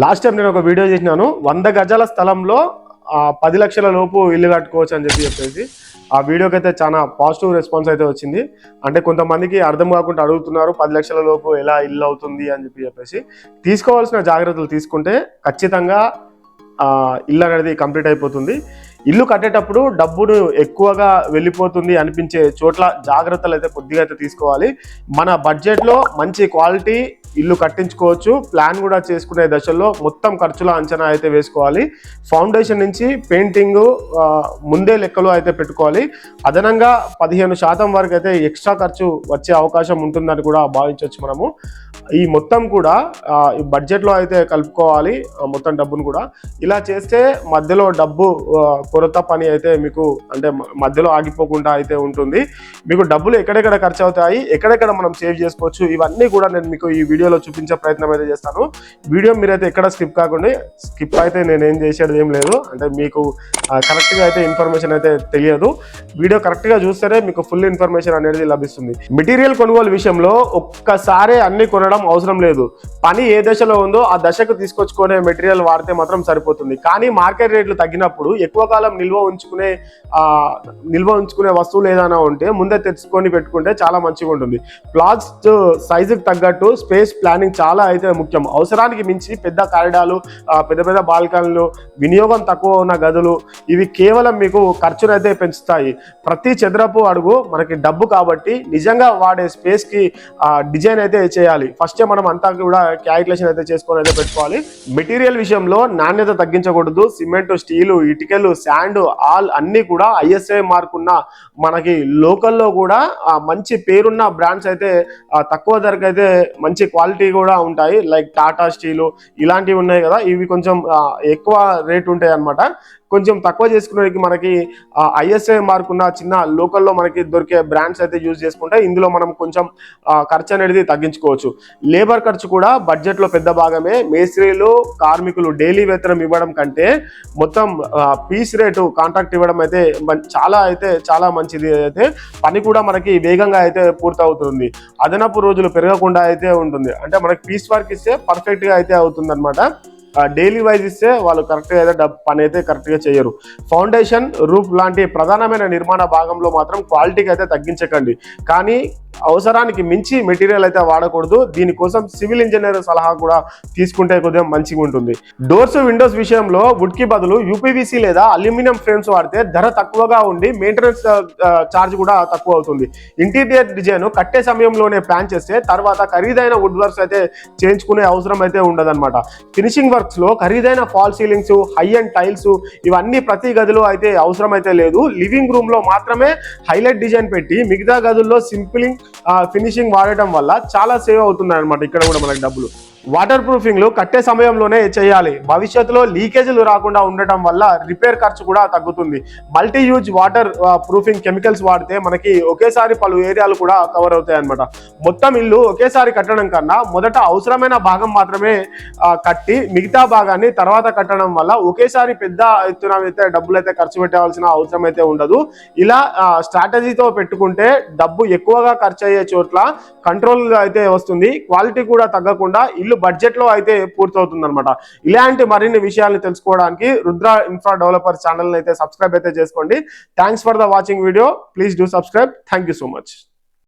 Last time నేను ఒక video చేసినాను వంద గజాల స్థలంలో పది లక్షల లోపు ఇల్లు కట్టుకోవచ్చు అని చెప్పి చెప్పేసి ఆ వీడియోకి అయితే చాలా పాజిటివ్ రెస్పాన్స్ అయితే వచ్చింది. అంటే కొంతమందికి అర్థం కాకుండా అడుగుతున్నారు పది లక్షల లోపు ఎలా ఇల్లు అవుతుంది అని చెప్పి చెప్పేసి. తీసుకోవాల్సిన జాగ్రత్తలు తీసుకుంటే ఖచ్చితంగా ఇల్లు అనేది కంప్లీట్ అయిపోతుంది. ఇల్లు కట్టేటప్పుడు డబ్బును ఎక్కువగా వెళ్ళిపోతుంది అనిపించే చోట్ల జాగ్రత్తలు అయితే కొద్దిగా అయితే తీసుకోవాలి. మన బడ్జెట్లో మంచి క్వాలిటీ ఇల్లు కట్టించుకోవచ్చు. ప్లాన్ కూడా చేసుకునే దశల్లో మొత్తం ఖర్చుల అంచనా అయితే వేసుకోవాలి. ఫౌండేషన్ నుంచి పెయింటింగ్ ముందే లెక్కలు అయితే పెట్టుకోవాలి. అదనంగా పదిహేను శాతం వరకు అయితే ఎక్స్ట్రా ఖర్చు వచ్చే అవకాశం ఉంటుందని కూడా భావించవచ్చు మనము. ఈ మొత్తం కూడా ఈ బడ్జెట్లో అయితే కలుపుకోవాలి ఆ, మొత్తం డబ్బును కూడా. ఇలా చేస్తే మధ్యలో డబ్బు కొరత పని అయితే మీకు అంటే మధ్యలో ఆగిపోకుండా అయితే ఉంటుంది. మీకు డబ్బులు ఎక్కడెక్కడ ఖర్చు అవుతాయి ఎక్కడెక్కడ మనం సేవ్ చేసుకోవచ్చు ఇవన్నీ కూడా నేను మీకు ఈ వీడియోలో చూపించే ప్రయత్నం అయితే చేస్తాను. వీడియో మీరైతే ఎక్కడ స్కిప్ కాకుండా స్కిప్ అయితే నేను ఏం చేసేది ఏం లేదు. అంటే మీకు కరెక్ట్గా అయితే ఇన్ఫర్మేషన్ అయితే తెలియదు. వీడియో కరెక్ట్గా చూస్తేనే మీకు ఫుల్ ఇన్ఫర్మేషన్ అనేది లభిస్తుంది. మెటీరియల్ కొనుగోలు విషయంలో ఒక్కసారే అన్ని కొనడం అవసరం లేదు. పని ఏ దశలో ఉందో ఆ దశకు తీసుకొచ్చుకునే మెటీరియల్ వాడితే మాత్రం సరిపోతుంది. కానీ మార్కెట్ రేట్లు తగ్గినప్పుడు ఎక్కువ కాలం నిల్వ ఉంచుకునే నిల్వ ఉంచుకునే వస్తువులు ఏదైనా ఉంటే ముందే తెచ్చుకొని పెట్టుకుంటే చాలా మంచిగా ఉంటుంది. ప్లాట్స్ సైజుకి తగ్గట్టు స్పేస్ ప్లానింగ్ చాలా అయితే ముఖ్యం. అవసరానికి మించి పెద్ద కారిడాలు పెద్ద పెద్ద బాల్కన్లు వినియోగం తక్కువ ఉన్న గదులు ఇవి కేవలం మీకు ఖర్చును అయితే పెంచుతాయి. ప్రతి చదరపు అడుగు మనకి డబ్బు కాబట్టి నిజంగా వాడే స్పేస్కి డిజైన్ అయితే చేయాలి. ఫస్ట్ మనం అంతా కూడా క్యాలిక్యులేషన్ అయితే చేసుకొని అయితే పెట్టుకోవాలి. మెటీరియల్ విషయంలో నాణ్యత తగ్గించకూడదు. సిమెంట్ స్టీలు ఇటుకలు శాండ్ ఆల్ అన్ని కూడా ఐఎస్ఐ మార్క్ ఉన్న మనకి లోకల్లో కూడా మంచి పేరున్న బ్రాండ్స్ అయితే తక్కువ ధరకు అయితే మంచి క్వాలిటీ క్వాలిటీ కూడా ఉంటాయి. లైక్ టాటా స్టీలు ఇలాంటివి ఉన్నాయి కదా. ఇవి కొంచెం ఎక్కువ రేట్ ఉంటాయి అన్నమాట కొంచెం తక్కువ చేసుకునేకి మనకి ఐఎస్ఐ మార్క్ ఉన్న చిన్న లోకల్లో మనకి దొరికే బ్రాండ్స్ అయితే యూజ్ చేసుకుంటే ఇందులో మనం కొంచెం ఖర్చు అనేది తగ్గించుకోవచ్చు. లేబర్ ఖర్చు కూడా బడ్జెట్లో పెద్ద భాగమే. మేస్త్రీలు కార్మికులు డైలీ వేతనం ఇవ్వడం కంటే మొత్తం పీస్ రేటు కాంట్రాక్ట్ ఇవ్వడం అయితే చాలా అయితే చాలా మంచిది అయితే పని కూడా మనకి వేగంగా అయితే పూర్తవుతుంది. అదనపు రోజులు పెరగకుండా అయితే ఉంటుంది. అంటే మనకి పీస్ వర్క్ ఇస్తే పర్ఫెక్ట్గా అయితే అవుతుంది అనమాట డైలీ వైజ్ ఇస్తే వాళ్ళు కరెక్ట్గా అయితే డబ్ పని అయితే కరెక్ట్గా చేయరు. ఫౌండేషన్ రూఫ్ లాంటి ప్రధానమైన నిర్మాణ భాగంలో మాత్రం క్వాలిటీకి అయితే తగ్గించకండి. కానీ అవసరానికి మించి మెటీరియల్ అయితే వాడకూడదు. దీనికోసం సివిల్ ఇంజనీర్ సలహా కూడా తీసుకుంటే కొద్దిగా మంచిగా ఉంటుంది. డోర్స్ విండోస్ విషయంలో వుడ్కి బదులు యూపీవీసీ లేదా అల్యూమినియం ఫ్రేమ్స్ వాడితే ధర తక్కువగా ఉండి మెయింటెనెన్స్ ఛార్జ్ కూడా తక్కువ అవుతుంది. ఇంటీరియర్ డిజైన్ కట్టే సమయంలోనే ప్లాన్ చేస్తే తర్వాత ఖరీదైన వుడ్ వర్క్స్ అయితే చేయించుకునే అవసరం అయితే ఉండదన్నమాట. ఫినిషింగ్ వర్క్స్లో ఖరీదైన fall ceilings high end tiles ఇవన్నీ ప్రతి గదిలో అయితే అవసరం అయితే లేదు. లివింగ్ రూమ్లో మాత్రమే హైలైట్ డిజైన్ పెట్టి మిగతా గదుల్లో సింప్లింగ్ ఫినిషింగ్ వాడటం వల్ల చాలా సేవ్ అవుతున్నాయి అనమాట ఇక్కడ కూడా మనకి డబ్బులు. వాటర్ ప్రూఫింగ్లు కట్టే సమయంలోనే చేయాలి. భవిష్యత్తులో లీకేజీలు రాకుండా ఉండటం వల్ల రిపేర్ ఖర్చు కూడా తగ్గుతుంది. Multi use water proofing chemicals వాడితే మనకి ఒకేసారి పలు ఏరియాలు కూడా కవర్ అవుతాయి అనమాట మొత్తం ఇల్లు ఒకేసారి కట్టడం కన్నా మొదట అవసరమైన భాగం మాత్రమే కట్టి మిగతా భాగాన్ని తర్వాత కట్టడం వల్ల ఒకేసారి పెద్ద ఎత్తున అయితే డబ్బులు అయితే ఖర్చు పెట్టాల్సిన అవసరం అయితే ఉండదు. ఇలా స్ట్రాటజీతో పెట్టుకుంటే డబ్బు ఎక్కువగా ఖర్చు అయ్యే చోట్ల కంట్రోల్ అయితే వస్తుంది. క్వాలిటీ కూడా తగ్గకుండా ఇల్లు బడ్జెట్లో అయితే పూర్తవుతుంది అనమాట ఇలాంటి మరిన్ని విషయాలను తెలుసుకోవడానికి రుద్ర ఇన్ఫ్రా డెవలపర్ ఛానల్ అయితే సబ్స్క్రైబ్ అయితే చేసుకోండి. Thanks for the watching video please do subscribe thank you so much